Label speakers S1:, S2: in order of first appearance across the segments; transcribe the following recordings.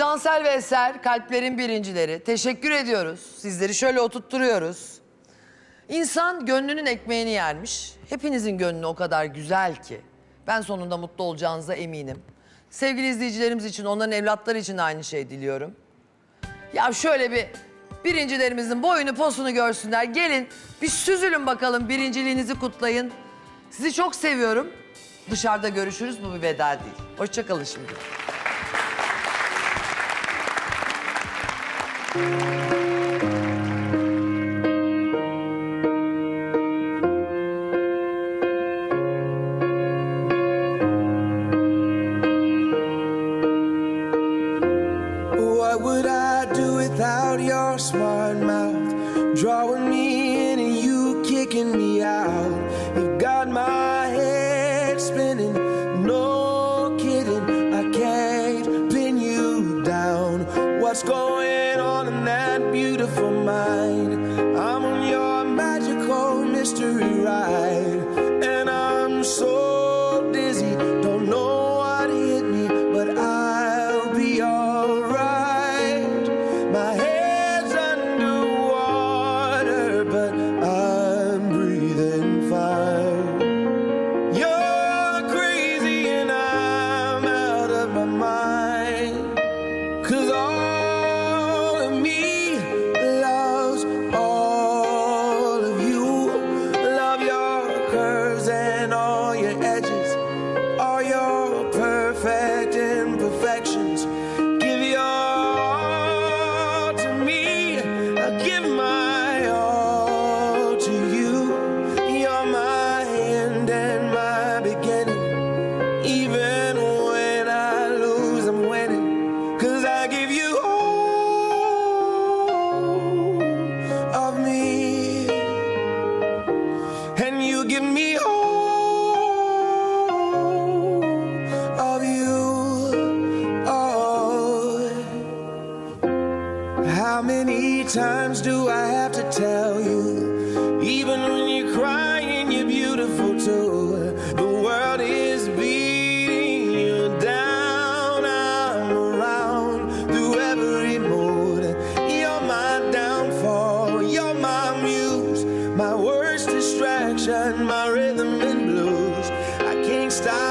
S1: Cansel ve Eser kalplerin birincileri. Teşekkür ediyoruz. Sizleri şöyle oturtturuyoruz. İnsan gönlünün ekmeğini yermiş. Hepinizin gönlü o kadar güzel ki. Ben sonunda mutlu olacağınıza eminim. Sevgili izleyicilerimiz için, onların evlatları için aynı şey diliyorum. Ya şöyle bir birincilerimizin boyunu posunu görsünler. Gelin bir süzülün bakalım birinciliğinizi kutlayın. Sizi çok seviyorum. Dışarıda görüşürüz bu bir veda değil. Hoşçakalın şimdi.
S2: smart mouth, drawing me in and you kicking me out. times do I have to tell you? Even when you're crying, you're beautiful too. The world is beating you down. I'm around through every mood. You're my downfall, you're my muse, my worst distraction, my rhythm and blues. I can't stop.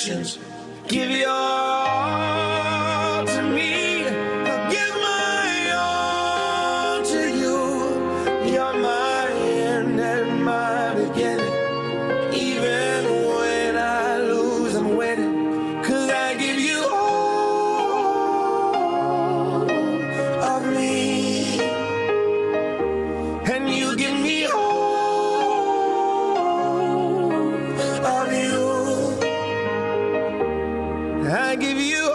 S2: Christians I give you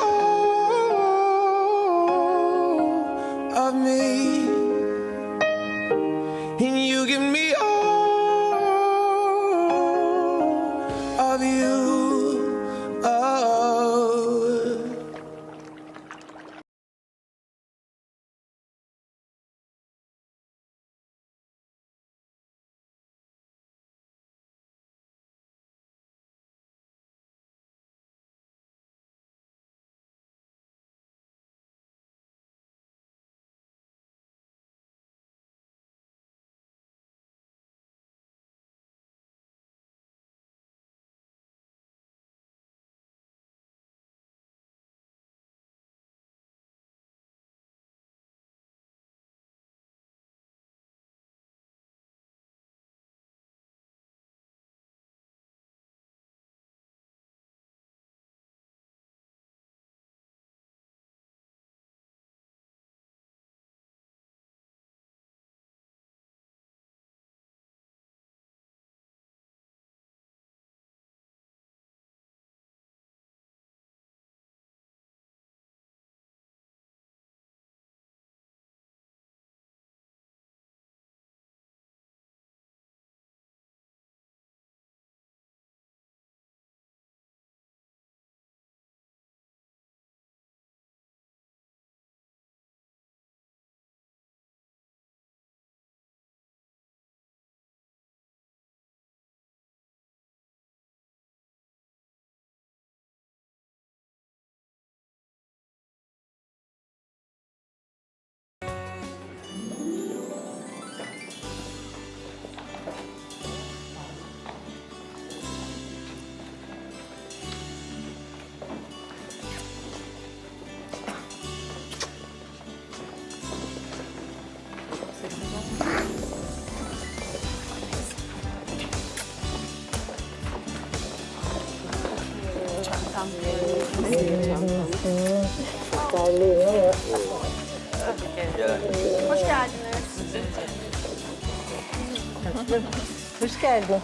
S3: Hoş geldin.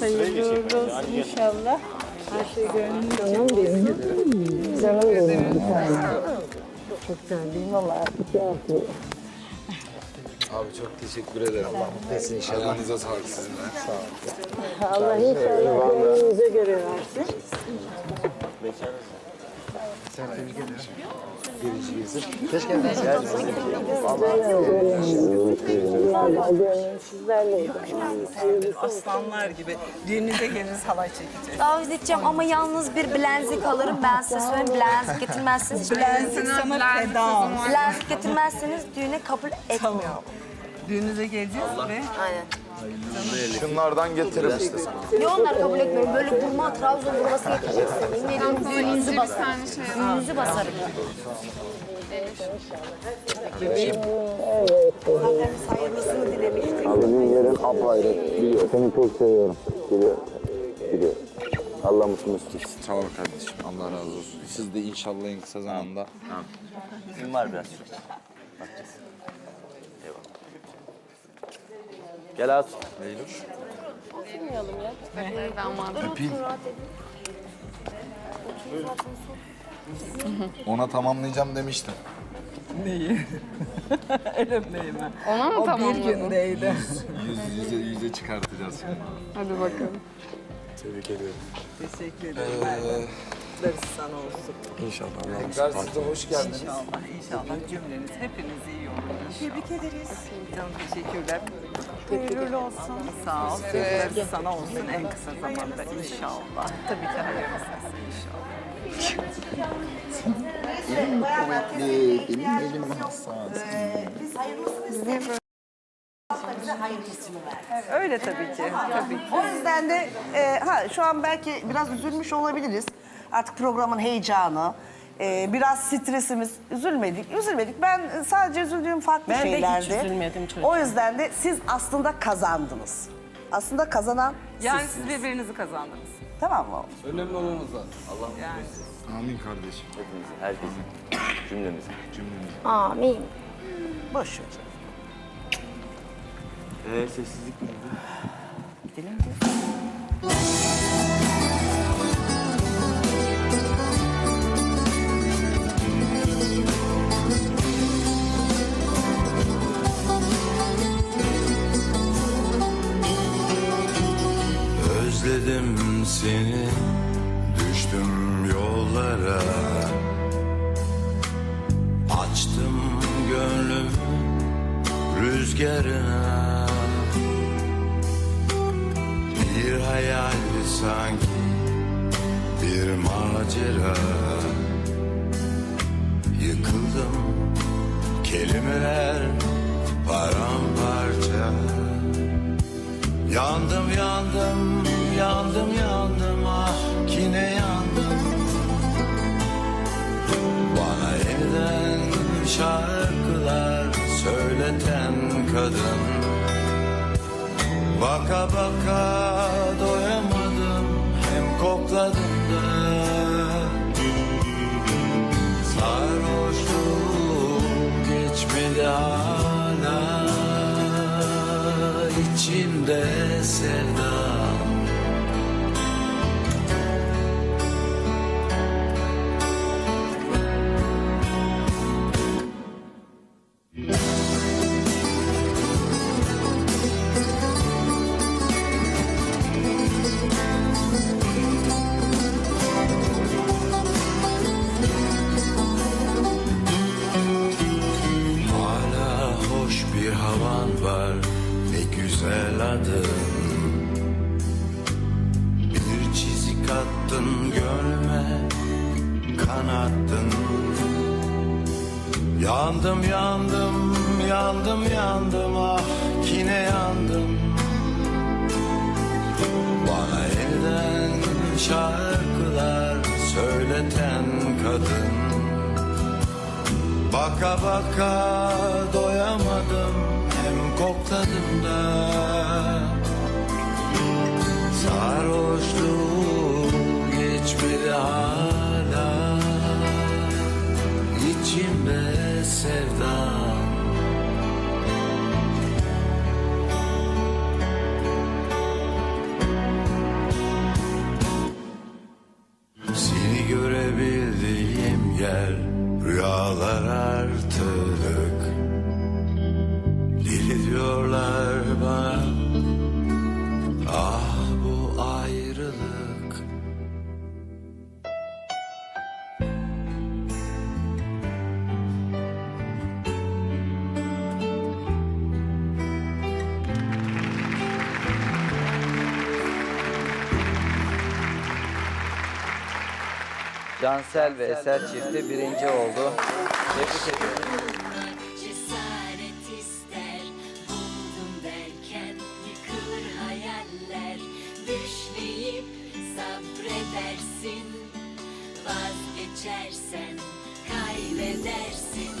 S3: Hayırlı uğurlu olsun inşallah. Her şey gönlünce. Canım benim. Canım benim. Çok terliyim ama artık yapıyorum.
S4: Abi çok teşekkür ederim. Allah mutlu etsin inşallah. Ayağınıza sağlık sizin de. Sağ olun.
S3: Allah inşallah gönlünüze göre versin.
S4: Sen tebrik ederim. Hoş geldiniz.
S3: Allah gönlüm sizlerleydi.
S5: Aslanlar gibi. Düğününüze geliriz halay çekeceğiz.
S6: Davet edeceğim ama yalnız bir bilezik alırım. Ben size söyleyeyim bilezik getirmezseniz
S5: Bilenzik sana feda.
S6: bilezik getirmezseniz düğüne kabul etmiyorum.
S5: Düğününüze geleceğiz ve
S6: Aynen.
S4: Şunlardan getiririm işte sana.
S6: Niye onlar kabul etmiyorum? Böyle burma, Trabzon burması getireceksin. Yemin ediyorum düğününüzü basarım. Düğününüzü basarım.
S7: Abinin yerin apayrı. Biliyor. Seni çok seviyorum. Biliyor. Biliyor. Allah mutlu mesut etsin.
S4: Sağ ol kardeşim. Allah razı olsun. Siz de inşallah en kısa zamanda.
S8: Bizim var biraz. Bakacağız. Gel at.
S4: Leyluş.
S6: Öpeyim.
S4: Ona tamamlayacağım demiştim.
S5: el öpmeyi mi?
S9: Ona mı
S5: O bir
S9: tamamladın?
S5: gündeydi.
S4: Yüz yüze yüze çıkartacağız şimdi.
S9: Hadi bakalım.
S4: Tebrik ediyorum.
S5: Teşekkür ederim. Darısı sana olsun.
S4: İnşallah. Tekrar siz de hoş geldiniz.
S5: İnşallah, inşallah cümleniz hepiniz iyi olur. Tebrik ederiz. Canım teşekkürler. Hayırlı olsun. Sağ ol. Darısı sana olsun en kısa zamanda inşallah. Tabii ki hayırlısı inşallah.
S4: Kuvvetli, benim elim hassas.
S5: Öyle tabii ki. Tabii ki.
S10: O yüzden de e, ha şu an belki biraz üzülmüş olabiliriz. Artık programın heyecanı, e, biraz stresimiz. Üzülmedik, üzülmedik. Ben sadece üzüldüğüm farklı
S5: Ben de hiç
S10: şeylerdi.
S5: üzülmedim çocuğum.
S10: O yüzden de siz aslında kazandınız. Aslında kazanan
S5: Yani
S10: sizsiniz.
S5: siz birbirinizi kazandınız.
S10: Tamam mı?
S5: Yani.
S4: Amin kardeşim.
S8: Hepimizi, herkesi. Cümlemizi.
S6: Amin.
S10: Boş ver.
S8: Ee, sessizlik mi?
S10: Gidelim.
S11: Özledim seni Düştüm yollara. Açtım gönlümü rüzgarına. Bir hayal sanki bir macera. Yıkıldım kelimeler paramparça. Yandım yandım şarkılar söyleten kadın. Baka baka doyamadım hem kokladım da. Sarhoşluğum geçmedi hala içimde sevdam Yandım yandım yandım yandım ah yine yandım. Bana yeniden şarkılar söyleten kadın. Baka baka doyamadım hem kokladım içimde
S12: Cansel ve Eser çifti birinci oldu. Tebrik ediyorum.
S8: Vazgeçersen kaybedersin